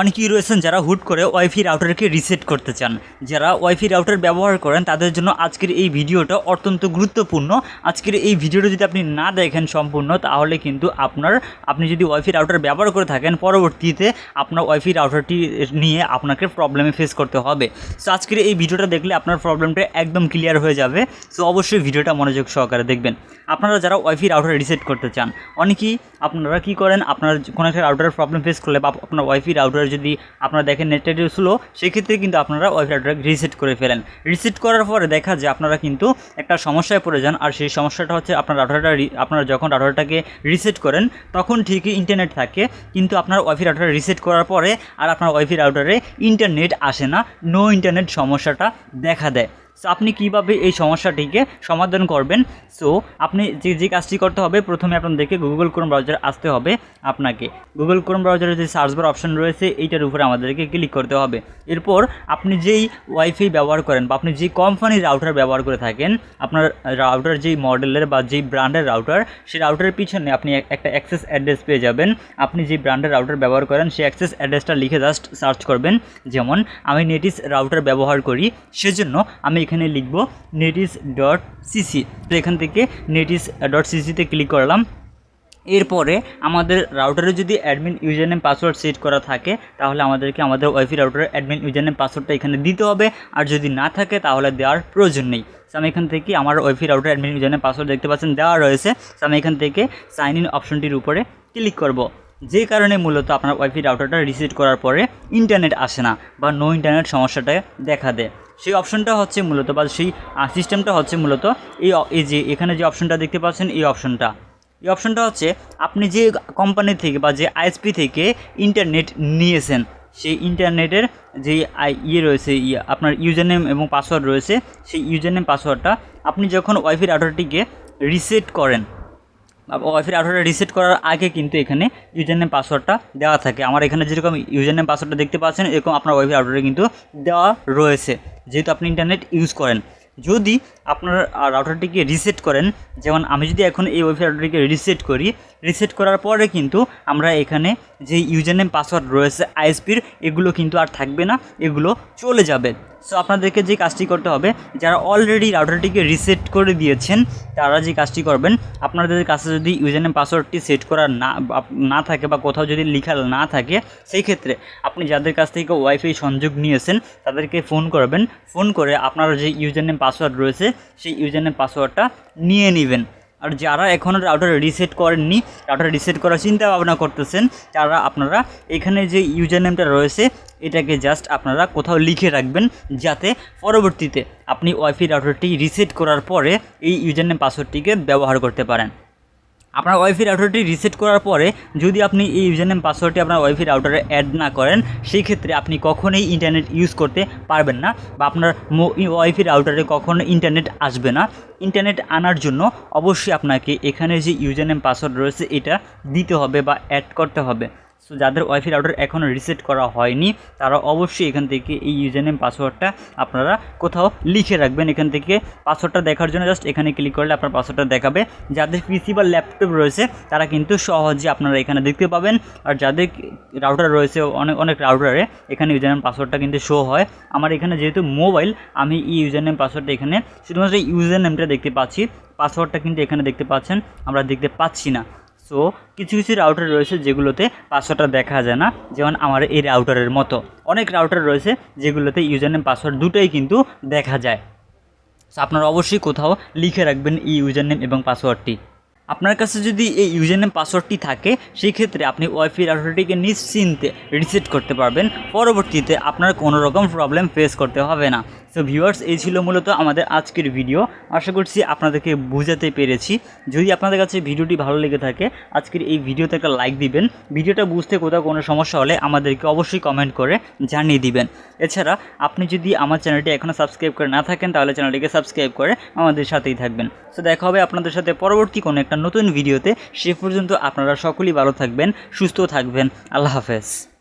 অনেকেই রয়েছেন যারা হুট করে ওয়াইফি রাউটারকে রিসেট করতে চান। যারা ওয়াইফি রাউটার ব্যবহার করেন, তাদের জন্য আজকের এই ভিডিওটা অত্যন্ত গুরুত্বপূর্ণ। আজকের এই ভিডিওটা যদি আপনি না দেখেন সম্পূর্ণ, তাহলে কিন্তু আপনার, আপনি যদি ওয়াইফি রাউটার ব্যবহার করে থাকেন, পরবর্তীতে আপনার ওয়াইফি রাউটারটি নিয়ে আপনাকে প্রবলেমে ফেস করতে হবে। সো আজকের এই ভিডিওটা দেখলে আপনার প্রবলেমটা একদম ক্লিয়ার হয়ে যাবে। সো অবশ্যই ভিডিওটা মনোযোগ সহকারে দেখবেন। আপনারা যারা ওয়াইফি রাউটার রিসেট করতে চান, অনেকেই আপনারা কি করেন, আপনার কোনো একটা রাউটারের প্রবলেম ফেস করলে বা আপনার ওয়াইফি রাউটার যদি আপনারা দেখেন নেটটা স্লো সেক্ষেত্রে কিন্তু আপনারা ওয়েবসাইটটা রিসেট করে ফেলেন। রিসেট করার পরে দেখা যায় আপনারা কিন্তু একটা সমস্যায় পড়ে যান, আর সেই সমস্যাটা হচ্ছে আপনার রাউটারটা আপনারা যখন রাউটারটাকে রিসেট করেন, তখন ঠিকই ইন্টারনেট থাকে, কিন্তু আপনার ওয়াইফি রাউটার রিসেট করার পরে আর আপনার ওয়াইফি রাউটারে ইন্টারনেট আসে না নো ইন্টারনেট সমস্যাটা দেখা দেয়। সো আপনি কীভাবে এই সমস্যাটিকে সমাধান করবেন? সো আপনি যে যে কাজটি করতে হবে, প্রথমে আপনাদেরকে গুগল ক্রোম ব্রাউজার আসতে হবে আপনাকে। গুগল ক্রোম ব্রাউজারের যে সার্চ বার অপশন রয়েছে, এইটার উপরে আমাদেরকে ক্লিক করতে হবে। এরপর আপনি যেই ওয়াইফাই ব্যবহার করেন বা আপনি যে কোম্পানির রাউটার ব্যবহার করে থাকেন, আপনার রাউটার যেই মডেলের বা যেই ব্র্যান্ডের রাউটার সেই রাউটারের পিছনে আপনি একটা অ্যাক্সেস অ্যাড্রেস পেয়ে যাবেন। আপনি যে ব্র্যান্ডের রাউটার ব্যবহার করেন, সেই অ্যাক্সেস অ্যাড্রেসটা লিখে জাস্ট সার্চ করবেন। যেমন, আমি নেটিস রাউটার ব্যবহার করি, সেজন্য আমি এখানে লিখব নেটিস ডট সিসি তো এখান থেকে নেটিস ডট সিসিতে ক্লিক করলাম। এরপরে আমাদের রাউটারে যদি admin user name password set করা থাকে, তাহলে আমাদেরকে আমাদের ওয়াইফি রাউটারের অ্যাডমিন ইউজার নেম পাসওয়ার্ডটা এখানে দিতে হবে। আর যদি না থাকে, তাহলে দেওয়ার প্রয়োজন নেই। আমি এখান থেকে আমার wifi router admin user name password দেখতে পাচ্ছেন, দেওয়া রয়েছে। আমি এখান থেকে সাইন ইন অপশনটির উপরে ক্লিক করব। যে কারণে মূলত আপনার ওয়াইফি রাউটারটা রিসেট করার পরে ইন্টারনেট আসে না বা নো ইন্টারনেট সমস্যাটা দেখা দেয়। সেই অপশনটা হচ্ছে মূলত বা সেই সিস্টেমটা হচ্ছে মূলত এই যে এখানে যে অপশনটা দেখতে পাচ্ছেন এই অপশনটা এই অপশনটা হচ্ছে আপনি যে কোম্পানি থেকে বা যে আইএসপি থেকে ইন্টারনেট নিয়েছেন, সেই ইন্টারনেটের যে ইয়ে রয়েছে ইয়ে আপনার ইউজার নেম এবং পাসওয়ার্ড রয়েছে, সেই ইউজার নেম পাসওয়ার্ডটা আপনি যখন ওয়াইফি রাউটারটিকে রিসেট করেন ওয়াইফি রাউটারটা রিসেট করার আগে কিন্তু এখানে ইউজার নেম পাসওয়ার্ডটা দেওয়া থাকে। আমার এখানে যেরকম ইউজার নেম পাসওয়ার্ডটা দেখতে পাচ্ছেন, এরকম আপনার ওয়াইফাই রাউটারে কিন্তু দেওয়া রয়েছে। যেহেতু আপনি ইন্টারনেট ইউজ করেন। যদি আপনার রাউটারটিকে রিসেট করেন, যেমন আমি যদি এখন এই ওয়াইফাই রাউটারটিকে রিসেট করি রিসেট করার পরে কিন্তু আমরা এখানে যে ইউজার নেম পাসওয়ার্ড রয়েছে আইএসপির এগুলো কিন্তু আর থাকবে না, এগুলো চলে যাবে। সো আপনাদেরকে যে কাজটি করতে হবে, যারা অলরেডি রাউটারটিকে রিসেট করে দিয়েছেন, তারা যে কাজটি করবেন, আপনাদের কাছে যদি ইউজার নেম পাসওয়ার্ডটি সেট করা না না থাকে বা কোথাও যদি লেখা না থাকে, সেই ক্ষেত্রে আপনি যাদের কাছ থেকে ওয়াইফাই সংযোগ নিয়েছেন, তাদেরকে ফোন করবেন। ফোন করে আপনার যে ইউজার নেম পাসওয়ার্ড রয়েছে, সেই ইউজার নেম পাসওয়ার্ডটা নিয়ে নেবেন। আর যারা এখনও রাউটার রিসেট করেননি রাউটার রিসেট করার চিন্তা ভাবনা করতেছেন, তারা আপনারা এখানে যে ইউজার নেমটা রয়েছে, এটাকে জাস্ট আপনারা কোথাও লিখে রাখবেন, যাতে পরবর্তীতে আপনি ওয়াইফাই রাউটারটি রিসেট করার পরে এই ইউজার নেম পাসওয়ার্ডটিকে ব্যবহার করতে পারেন। আপনার ওয়াইফাই রাউটারটি রিসেট করার পরে যদি আপনি এই ইউজার নেম পাসওয়ার্ডটি আপনার ওয়াইফাই রাউটারে অ্যাড না করেন, সেই ক্ষেত্রে আপনি কখনোই ইন্টারনেট ইউজ করতে পারবেন না বা আপনার ওয়াইফাই রাউটারে কখনো ইন্টারনেট আসবে না। ইন্টারনেট আনার জন্য অবশ্যই আপনাকে এখানে যে ইউজার নেম পাসওয়ার্ড রয়েছে, এটা দিতে হবে বা অ্যাড করতে হবে। সো যাদের ওয়াইফাই রাউটার এখনও রিসেট করা হয়নি, তারা অবশ্যই এখান থেকে এই ইউজার নেম পাসওয়ার্ডটা আপনারা কোথাও লিখে রাখবেন। এখান থেকে পাসওয়ার্ডটা দেখার জন্য জাস্ট এখানে ক্লিক করলে আপনার পাসওয়ার্ডটা দেখাবে। যাদের পিসি বা ল্যাপটপ রয়েছে, তারা কিন্তু সহজে আপনারা এখানে দেখতে পাবেন। আর যাদের রাউটার রয়েছে অনেক অনেক রাউটারে এখানে ইউজার নেম পাসওয়ার্ডটা কিন্তু শো হয়। আমার এখানে যেহেতু মোবাইল আমি এই ইউজার নেম পাসওয়ার্ডটা এখানে শুধুমাত্র ইউজার নেমটা দেখতে পাচ্ছি। পাসওয়ার্ডটা কিন্তু এখানে দেখতে পাচ্ছেন, আমরা দেখতে পাচ্ছি না। সো কিছু কিছু রাউটার রয়েছে যেগুলোতে পাসওয়ার্ডটা দেখা যায় না, যেমন আমার এই রাউটারের মতো। অনেক রাউটার রয়েছে যেগুলোতে ইউজার নেম পাসওয়ার্ড দুটোই কিন্তু দেখা যায়। সো আপনারা অবশ্যই কোথাও লিখে রাখবেন এই ইউজার নেম এবং পাসওয়ার্ডটি আপনার কাছে যদি এই ইউজার নেম পাসওয়ার্ডটি থাকে সেই ক্ষেত্রে আপনি ওয়াইফাই রাউটারটিকে নিশ্চিন্তে রিসেট করতে পারবেন। পরবর্তীতে আপনার কোনো রকম প্রবলেম ফেস করতে হবে না। সো ভিউয়ার্স এই ছিল মূলত আমাদের আজকের ভিডিও আশা করছি আপনাদেরকে বোঝাতে পেরেছি। যদি আপনাদের কাছে ভিডিওটি ভালো লেগে থাকে, আজকের এই ভিডিওতে একটা লাইক দিবেন। ভিডিওটা বুঝতে কোথাও কোনো সমস্যা হলে আমাদেরকে অবশ্যই কমেন্ট করে জানিয়ে দিবেন। এছাড়া, আপনি যদি আমার চ্যানেলটি এখনও সাবস্ক্রাইব করে না থাকেন, তাহলে চ্যানেলটিকে সাবস্ক্রাইব করে আমাদের সাথেই থাকবেন। সো দেখা হবে আপনাদের সাথে পরবর্তী কোনো একটা নতুন ভিডিওতে সে পর্যন্ত আপনারা সকলেই ভালো থাকবেন, সুস্থ থাকবেন। আল্লাহ হাফেজ।